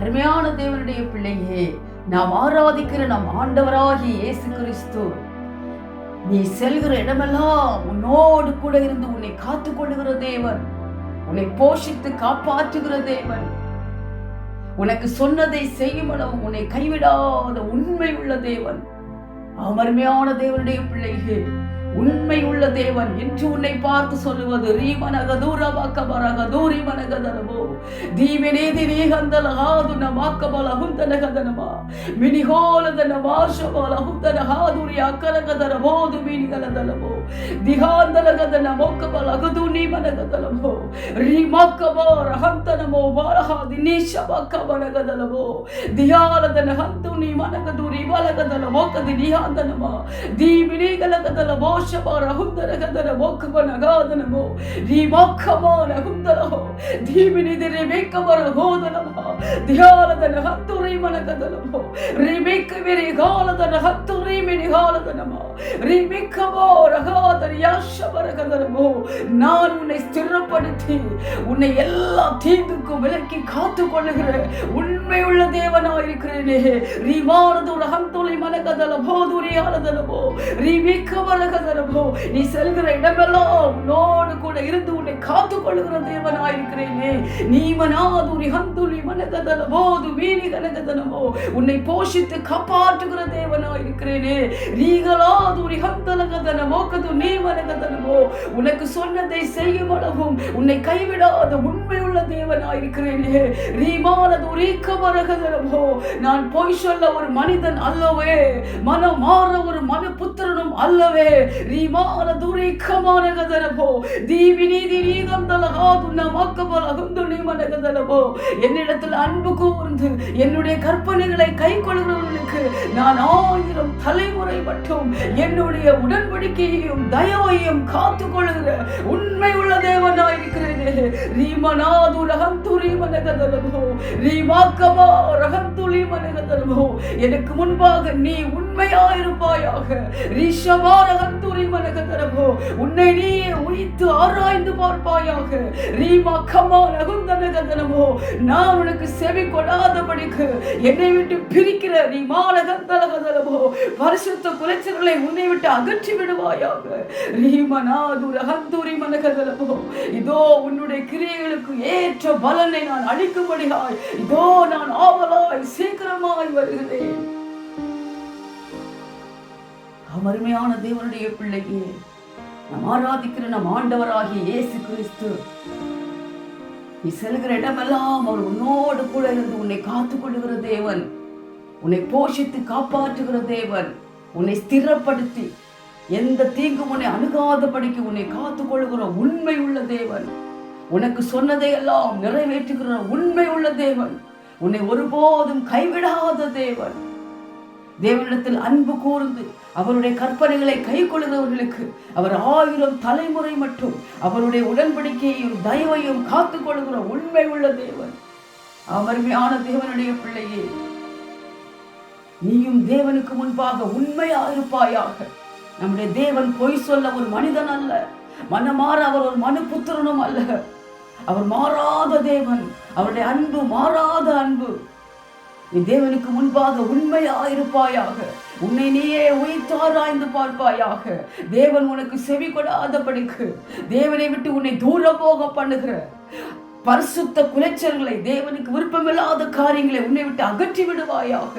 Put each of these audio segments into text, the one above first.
அருமையான தேவனுடைய பிள்ளையே நாம் ஆராதிக்கிற நம் ஆண்டவராகிய இயேசு கிறிஸ்து நீ செல்கிற இடமெல்லாம் உன்னோடு கூட இருந்து உன்னை காத்து கொள்ளுகிற தேவன் உன்னை போஷித்து காப்பாற்றுகிற தேவன். உனக்கு சொன்னதை செய்யும் அளவு உன்னை கைவிடாத உண்மை உள்ள தேவன். அமர்மையான தேவனுடைய பிள்ளைகள் உண்மை உள்ள தேவன் என்று உன்னை பார்த்து சொல்லுவது. ரீமனகதூரவாக்கபரகதூரிமனகதனமோ. தீவினேதி நீகந்தலகாதுன வாக்கபலகுந்தனகதனமா மினிகோலதன வாஷபலகுந்தனகாதுரி அக்கலகதனமோது மீனிகலதனமோ திகாந்தலகதன மோக்கபலகுது நீமனகதனமோ ரீமாக்கபோ ரகந்தனமோ பாலகாதி நீஷபக்கபனகதனமோ தியாலதன ஹந்து நீ மனகதூரி வலகதன மோக்கதி நீகாந்தனமா தீவினேகலகதனமோ దోషపారహుందరగదర మోక్కమనగాదనము నీ మోక్కమానహుందరహో ధీమినిది రిబెక్కమర హోదనమో ధ్యాలదన హత్తురి మనగదనమో రిబెక్క విరి గాలదన హత్తురి మిని గాలదనమో రిబెక్కమో రగాదరి யாஷபரகதரமோ நான் உன்னை ஸ்திரப்படுத்தி உன்னை எல்லா தீங்குக்கும் விலக்கி காத்து கொள்ளுகிற உண்மை உள்ள தேவனாயிருக்கிறேனே. ரீமானது ரகம் துளை மனகதல போதுரியானதலமோ ரீமிக்க மரகதல ரிமிக்கவரகதரமோ நீ செல்கிற இடமெல்லாம் உன்னோடு கூட இருந்து உன்னை காத்து கொள்ளுகிற தேவனாய் இருக்கிறேனே நீ ஹந்துலி மனகதல போது வீணி கனகதனமோ உன்னை போஷித்து காப்பாற்றுகிற தேவனாய் இருக்கிறேனே நீகளாதுரி ஹந்தலகதன மோக்கது நீ மனகதனமோ உனக்கு சொன்னதை செய்யும் அளவும் உன்னை கைவிடாத உண்மை உள்ள தேவனாய் இருக்கிறேனே ரீமானது ரீக்கமரகதனமோ நான் பொய் சொல்ல ஒரு மனிதன் அல்லவே மனம் மாற ஒரு மனு புத்திரனும் அல்லவே ரீமானது ரீக்கமானகதனமோ தீவி நீதி நீகந்தலகாது நமக்கபல அகுந்து மனகதனமோ என்னிடத்தில் அன்பு கூர்ந்து என்னுடைய கற்பனைகளை கை கொள்கிறவர்களுக்கு நான் ஆயிரம் தலைமுறை மட்டும் என்னுடைய உடன்படிக்கையையும் தயவையும் காத்து கொள்கிற உண்மை உள்ள தேவனாய் இருக்கிறேனே ரீமனாது ரகம் துரி மனகதனமோ ரீமாக்கமா ரகம் எனக்கு முன்பாக நீ உண்மையாயிருப்பாயாக. ரிஷமா உன்னை நீ உயித்து ஆராய்ந்து பார்ப்பாயாக. ரீமா கமா ரகுந்தனகதனமோ நான் உனக்கு செவி கொடாதபடிக்கு என்னை விட்டு பிரிக்கிற நீ மாலகந்தலகதனமோ பரிசுத்த குலைச்சல்களை உன்னை விட்டு அகற்றி விடுவாயாக. ரீமனாது ரகந்தூரி மனகதனமோ இதோ உன்னுடைய கிரியைகளுக்கு ஏற்ற பலனை நான் அளிக்கும்படியாய் இதோ நான் ஆவலாய் சீக்கிரமாய் வருகிறேன். அருமையான தேவனுடைய பிள்ளையே நம் ஆராதிக்கிற நம் ஆண்டவராகிய இயேசு கிறிஸ்து நீ செல்கிற இடமெல்லாம் அவர் உன்னோடு கூட இருந்து உன்னை காத்துக் கொள்ளுகிற தேவன். உன்னை போஷித்து காப்பாற்றுகிற தேவன். உன்னை ஸ்திரப்படுத்தி எந்த தீங்கும் உன்னை அணுகாதபடிக்கு உன்னை காத்துக் கொள்ளுகிற உண்மை உள்ள தேவன். உனக்கு சொன்னதை எல்லாம் நிறைவேற்றுகிற உண்மை உள்ள தேவன். உன்னை ஒருபோதும் கைவிடாத தேவன். தேவனிடத்தில் அன்பு கூர்ந்து அவருடைய கற்பனைகளை கை கொள்கிறவர்களுக்கு அவர் ஆயிரம் தலைமுறை மட்டும் அவருடைய உடன்படிக்கையையும் தயவையும் காத்துக் கொள்கிற உண்மை உள்ள தேவன். அமர்மையான தேவனுடைய பிள்ளையே நீயும் தேவனுக்கு முன்பாக உண்மையா இருப்பாயாக. நம்முடைய தேவன் பொய் சொல்ல ஒரு மனிதன் அல்ல மனமாற அவர் ஒரு மனு புத்திரனும் அல்ல. அவர் மாறாத தேவன் அவருடைய அன்பு மாறாத அன்பு. நீ தேவனுக்கு முன்பாக உண்மையாயிருப்பாயாக உன்னை நீயே உயிர்த்தாராய்ந்து பார்ப்பாயாக. தேவன் உனக்கு செவி கொடாதபடிக்கு தேவனை விட்டு உன்னை தூர போக பண்ணுகிற பரிசுத்த குலைச்சல்களை தேவனுக்கு விருப்பமில்லாத காரியங்களை உன்னை விட்டு அகற்றி விடுவாயாக.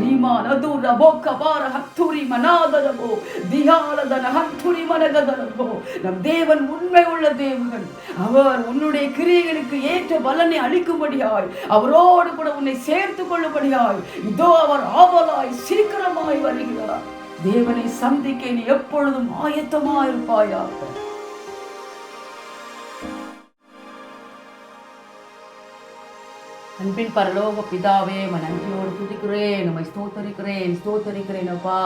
ரீமான் நதூர போக்க கபார ஹத்துரி மனாதரபோ தியாலதன ஹத்துரி மனகதரபோ. நம் தேவன் உண்மை உள்ள தேவன். அவர் உன்னுடைய கிரியைகளுக்கு ஏற்ற பலனை அளிக்கும்படியாய் அவரோடு கூட உன்னை சேர்த்து கொள்ளும்படியாய் இதோ அவர் ஆவலாய் சீக்கிரமாய் வருகிறார். தேவனை சந்திக்க நீ எப்பொழுதும் ஆயத்தமாயிருப்பாயாக. அன்பின் பரலோக பிதாவே நம்ம நன்றியோடு துதிக்கிறேன் நம்மை ஸ்தோத்தரிக்கிறேன் ஸ்தோத்தரிக்கிறேன் அப்பா.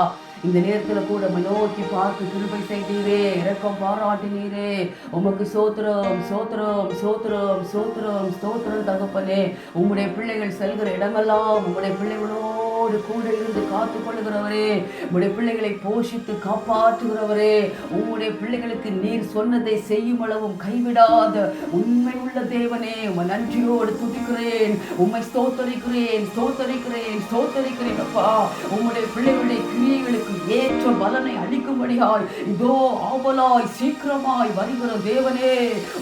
இந்த நேரத்தில் கூட நம்ம நோக்கி பார்த்து கிருபை செய்தீரே இறக்கம் பாராட்டினீரே. உமக்கு சோத்திரம் சோத்திரம் சோத்திரம் சோத்திரம் ஸ்தோத்திரம் தகப்பனே. உங்களுடைய பிள்ளைகள் செல்கிற இடமெல்லாம் உங்களுடைய பிள்ளைகளோடு எங்களோடு கூட இருந்து காத்து கொள்ளுகிறவரே உடைய பிள்ளைகளை போஷித்து காப்பாற்றுகிறவரே உம்முடைய பிள்ளைகளுக்கு நீர் சொன்னதை செய்யும் அளவும் கைவிடாத உண்மை உள்ள தேவனே உன் நன்றியோடு துதிக்கிறேன் உம்மை ஸ்தோத்தரிக்கிறேன் ஸ்தோத்தரிக்கிறேன் ஸ்தோத்தரிக்கிறேன் அப்பா. உம்முடைய பிள்ளைகளுடைய கிரியைகளுக்கு ஏற்ற பலனை அளிக்கும்படியாய் இதோ ஆவலாய் சீக்கிரமாய் வருகிற தேவனே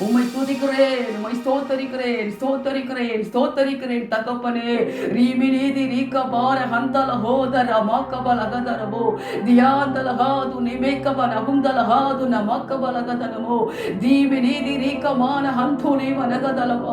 உம்மை துதிக்கிறேன் உம்மை ஸ்தோத்தரிக்கிறேன் ஸ்தோத்தரிக்கிறேன் ஸ்தோத்தரிக்கிறேன் தகப்பனே. ரீமி நீதி நீக்க பாரக ಹಂದಲ ಹೋದರ ಮಾಕಬಲ ಗದರವೋ ದಿಯಾಂದಲ ಹಾದು ನಿಮೇಕಬನ ಹುಂದಲ ಹಾದು ನ ಮಕ್ಕಬಲ ಗದನವೋ ದೀವಿ ನೀದಿ ರೀಕಮಾನ ಹಂಥುರಿ ಮನಗದಲವ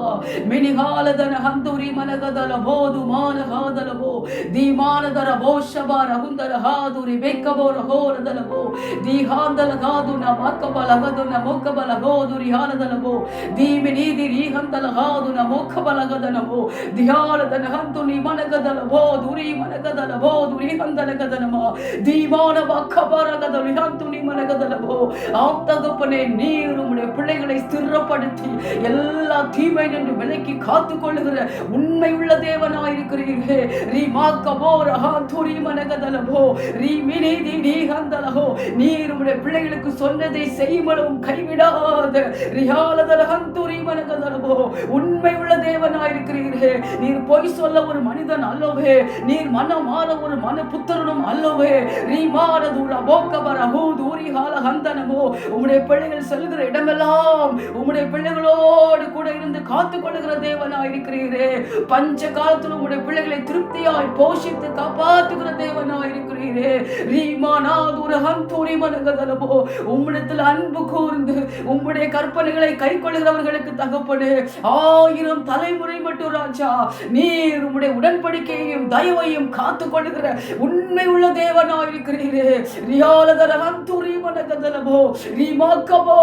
ಮಿನಿಗಾಲದನ ಹಂತುರಿ ಮನಗದಲಬೋದು ಮಾನ ಹಾದಲವೋ ದೀಮಾನದರ ಬೋಷಬಾರ ಹುಂದಲ ಹಾದು ರಿಬೇಕಬೋರ ಹೋರದಲವೋ ದೀಹಾಂದಲ ಗಾದು ನ ಮಕ್ಕಬಲ ಗದು ನ ಮೊಕ್ಕಬಲ ಗೋದು ರಿಹಾನದಲವೋ ದೀಮಿ ನೀದಿ ರೀಹಂದಲ ಹಾದು ನ ಮೊಕ್ಕಬಲ ಗದನವೋ ದಿಹಾಲದನ ಹಂತು ನಿ ಮನಗದಲವೋ ದುರಿ ಮನ ದೀವಾನ ದುರಿಹಂದಲಗದಲಮ ದೀಮಾನವ ಕಬರಗದ ರಿಹಂತು ನಿಮಲಗದಲಭೋ ಅಂತಗಪ್ಪನೆ ನೀರು உம்முடைய பிள்ளைகளை ஸ்திரப்படுத்தி எல்லா தீமை நின்று விலக்கி காத்து கொள்ளுகிற உண்மை உள்ள தேவனாயிருக்கிறீர்களே ரீ மாக்கமோ ரஹா மனகதலமோ ரீ மினிதி நீ ஹந்தலஹோ நீர் உம்முடைய பிள்ளைகளுக்கு சொன்னதை செய்யுமளவும் கைவிடாத ரியாலதல மனகதலமோ. உண்மை உள்ள தேவனாயிருக்கிறீர்களே. நீர் பொய் சொல்ல ஒரு மனிதன் அல்லவே. நீர் மனம் மாற ஒரு மன புத்தரனும் அல்லவே. ரீ ரீமானதுர போக்கபர ஹூதூரி ஹால ஹந்தனமோ உம்முடைய பிள்ளைகள் செல்கிற இடமெல்லாம் உம்முடைய பிள்ளைகளோடு கூட இருந்து காத்து கொள்ளுகிற தேவனா இருக்கிறீரே. பஞ்ச காலத்தில் உம்முடைய பிள்ளைகளை திருப்தியாய் போஷித்து காப்பாற்றுகிற தேவனா இருக்கிறீரே. ரீமானாதுர ஹந்தூரி மனகதலமோ உம்மிடத்தில் அன்பு கூர்ந்து உம்முடைய கற்பனைகளை கை கொள்ளுகிறவர்களுக்கு தகப்படு ஆயிரம் தலைமுறை மட்டும் ராஜா நீர் உம்முடைய உடன்படிக்கையையும் தயவையும் காத்து கொள்ளுகிற உண்மை உள்ள தேவனாயிருக்கிறீரே ரியாலதர ஹந்துரி மனகதலபோ ரீமாக்கபோ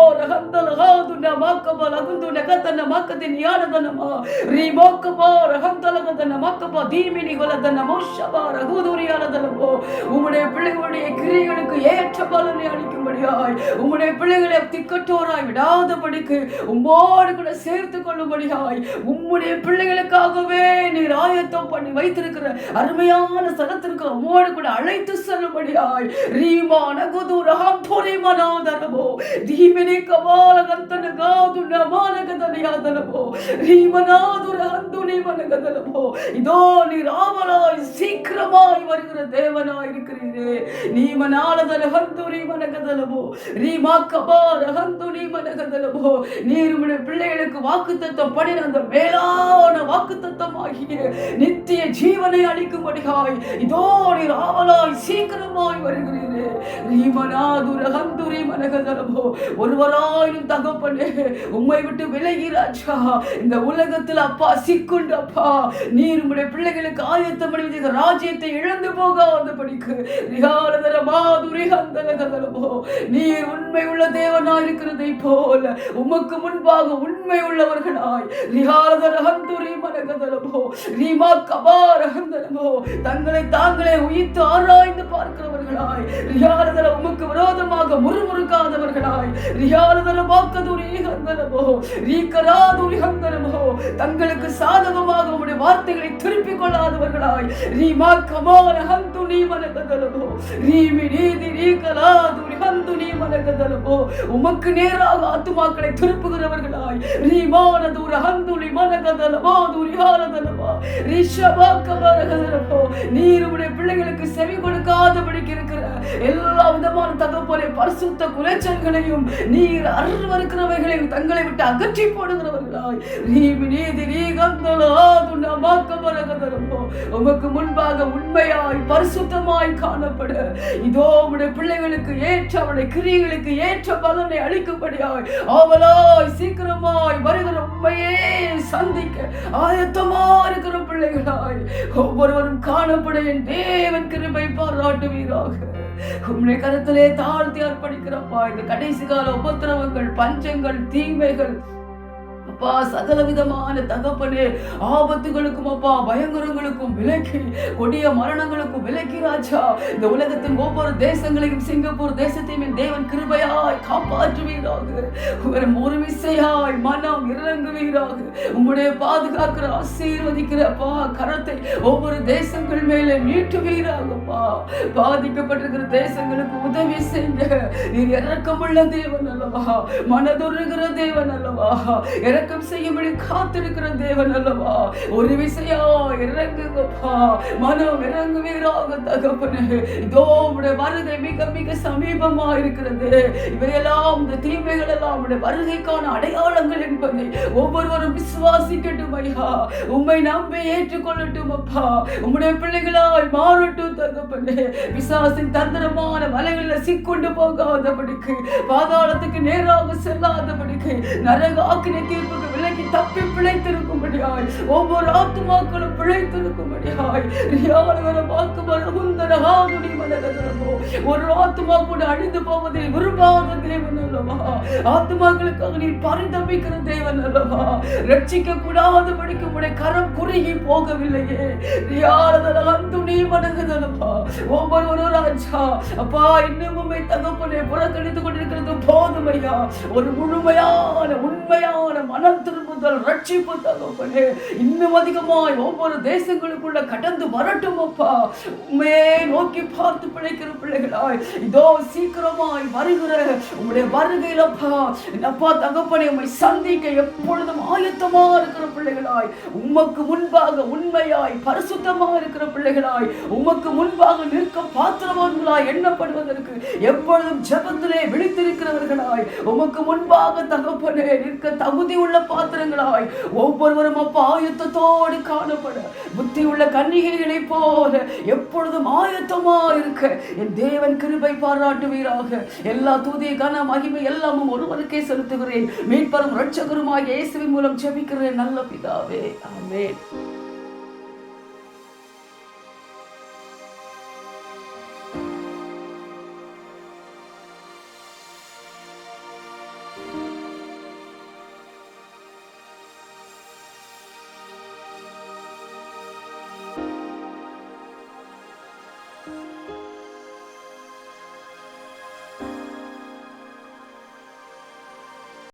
ரகந்தலகாது நமாக்கபோ லகுந்து நகதன மாக்கதின் யானதனமா ரீமாக்கபோ ரகந்தலகதன மாக்கபோ தீமினி கொலதன மோஷபா ரகுதுரியானதலபோ உம்முடைய பிள்ளைகளுடைய கிரியைகளுக்கு ஏற்ற பலனை அளிக்கும்படியாய் உம்முடைய பிள்ளைகளை திக்கட்டோராய் விடாதபடிக்கு உம்மோடு கூட சேர்த்து கொள்ளும்படியாய் உம்முடைய பிள்ளைகளுக்காகவே நீர் ஆயத்தம் பண்ணி வைத்திருக்கிற அருமையான சனத்திற்கு உம்மோடு கூட அழைத்து செல்லும்படியாய் ரீமான குதுரகம் பொறிமனாதரமோ தீமினி கபா கந்தன காது நமானகதனையாதரமோ ரீமனாதுர ಅಂದು மனகதலமோ இதோ நீர் ஆவலாய் சீக்கிரமாய் வருகிற தேவனாய் இருக்கிறீரே நீமனாலதன ஹந்துரி மனகதலமோ ரீமா கபால ஹந்துனி நீர் உம்முடைய பிள்ளைகளுக்கு வாக்குத்தத்தம் பண்ணின அந்த மேலான வாக்குத்தத்தம் ஆகிய நித்திய ஜீவனை அளிக்கும்படியாய் இதோ நீர் ஆவலாய் சீக்கிரமாய் வருகிறீரே ஒருவராயினும் தகப்பனே உண்மை விட்டு விலகி ராஜா. இந்த உலகத்தில் அப்பா சிக்குண்டப்பா நீர் உம்முடைய பிள்ளைகளுக்கு ஆயத்தம் பண்ணி ராஜ்யத்தை இழந்து போகாத படிக்கு நீர் உண்மை உள்ள தேவனாய் இருக்கிறதை போல உமக்கு முன்பாக உண்மை உள்ளவர்களாய் ரிகாலதர ஹந்துரி ரீமா கபார தங்களை தாங்களே உயிர்த்து ஆராய்ந்து பார்க்கிறவர்களாய் ரியாலதர உமக்கு விரோதமாக முறுமுறுக்காதவர்களாய். ரியாலதர வாக்கதுரி ஹந்தலமோ ரீகராதுரி ஹந்தலமோ தங்களுக்கு சாதகமாக உம்முடைய வார்த்தைகளை திருப்பிக் கொள்ளாதவர்களாய். ரீமா கமார நீ மனகதலமோ ரீமி நீதி ரீகலாதுரி நீ மனகதலமோ உமக்கு நேராக ஆத்துமாக்களை திருப்புகிறவர்களாய். ரீமான தூர ஹந்துலி மனகதலமோ துரியாலதலமோ ரிஷபா நீர் உம்முடைய பிள்ளைகளுக்கு செவி கொடுக்காதபடிக்கு இருக்கிற எல்லா விதமான தகப்பனை பரிசுத்த குலைச்சல்களையும் நீர் அருவருக்கிறவைகளையும் தங்களை விட்டு அகற்றி போடுகிறவர்களாய். நீ நீதி ரீகந்தலோ துன்னமாக்கபரகதலமோ உமக்கு முன்பாக உண்மையாய் பரிசுத்தமாய் காணப்பட. இதோ உடைய பிள்ளைகளுக்கு ஏற்ற அவருடைய கிரியைகளுக்கு ஏற்ற பலனை அளிக்கும்படியாய் அவளாய் சீக்கிரமாய் வருகிற உண்மையே சந்திக்க ஆயத்தமா இருக்கிற பிள்ளைகளாய். ஒவ்வொருவரும் காணப்பட என் தேவன் கிருபை பாராட்டுவீராக. உம்முடைய கருத்திலே தாழ்த்தி அர்ப்பணிக்கிறப்பா. இந்த கடைசி கால உபத்திரவங்கள் பஞ்சங்கள் தீமைகள் அப்பா சகல விதமான தகப்பனே. ஆபத்துகளுக்கும் அப்பா பயங்கரங்களுக்கும் விலக்கி கொடிய மரணங்களுக்கும் விலக்கி ராஜா. இந்த உலகத்தின் ஒவ்வொரு தேசங்களையும் சிங்கப்பூர் தேசத்தையும் என் தேவன் கிருபையாய் காப்பாற்றுவீராக. உங்களை முருமிசையாய் மனம் இறங்குவீராக. உங்களுடைய பாதுகாக்கிற ஆசீர்வதிக்கிற அப்பா கரத்தை ஒவ்வொரு தேசங்கள் மேலே நீட்டுவீராகப்பா பாதிக்கப்பட்டிருக்கிற தேசங்களுக்கு உதவி செய்யுங்க. நீர் இறக்கமுள்ள தேவன் அல்லவா? மனதுருகிற தேவன் அல்லவா? இறக்க இரக்கம் செய்யும்படி காத்திருக்கிற தேவன் அல்லவா? ஒரு விசையா இறங்குங்கப்பா. மனம் இறங்குவீராக தகப்பனே. இதோ உடைய வருகை மிக மிக சமீபமா இருக்கிறது இவையெல்லாம் இந்த தீமைகள் எல்லாம் உடைய வருகைக்கான அடையாளங்கள் என்பதை ஒவ்வொருவரும் விசுவாசிக்கட்டும் ஐயா. உம்மை நம்பி ஏற்றுக்கொள்ளட்டும் அப்பா உம்முடைய பிள்ளைகளாய் மாறட்டும் தகப்பனே. பிசாசின் தந்திரமான வலைகளில் சிக்கொண்டு போகாதபடிக்கு பாதாளத்துக்கு நேராக செல்லாதபடிக்கு நரகாக்கினை தீர்ப்புக்கு விலகி தப்பி பிழைத்திருக்கும்படியாய் ஒவ்வொரு ஆத்துமாக்களும் பிழைத்திருக்கும்படியாய் ரியாலவர வாக்கு மரமுந்தர ஆதுடி மனதரமோ ஒரு ஆத்துமா கூட அழிந்து போவதை விரும்பாத தேவன் அல்லவா? ஆத்துமாக்களுக்காக நீ பரிதபிக்கிற தேவன் அல்லவா? ரட்சிக்க கூடாதபடிக்கு உடைய கரம் குறுகி போகவில்லையே. ரியாலதர அந்துணி மனதரமோ ஒவ்வொரு ராஜா அப்பா இன்னும் உண்மை தகப்பனை புறக்கணித்துக் இருக்கிறது போதும் ஐயா ஒரு முழுமையான உண்மையான மனம் திரும்புதல் ரட்சிப்பு தகப்பனே இன்னும் அதிகமாய் ஒவ்வொரு தேசங்களுக்குள்ள கடந்து வரட்டும் அப்பா. உண்மையே நோக்கி பார்த்து பிழைக்கிற பிள்ளைகளாய் இதோ சீக்கிரமாய் வருகிற உங்களுடைய வருகையில் அப்பா. அப்பா தகப்பனை உண்மை சந்திக்க எப்பொழுதும் ஆயத்தமா இருக்கிற பிள்ளைகளாய் உமக்கு முன்பாக உண்மையாய் பரிசுத்தமா இருக்கிற பிள்ளைகளாய் உமக்கு முன்பாக நிற்க பாத்திரவான்களாய் எண்ணப்படுவதற்கு எப்பொழுதும் ஜெபத்திலே இருக்கிறவர்களாய் உமக்கு முன்பாக தகப்பனே நிற்க தகுதி உள்ள பாத்திரங்களாய் ஒவ்வொருவரும் அப்பா ஆயத்தத்தோடு காணப்பட புத்தி உள்ள கன்னிகைகளை போல எப்பொழுதும் ஆயத்தமா இருக்க என் தேவன் கிருபை பாராட்டுவீராக. எல்லா தூதி கன மகிமை எல்லாமும் ஒருவருக்கே செலுத்துகிறேன். மீட்பரும் ரட்சகருமாக இயேசுவின் மூலம் ஜெபிக்கிறேன் நல்ல பிதாவே. ஆமே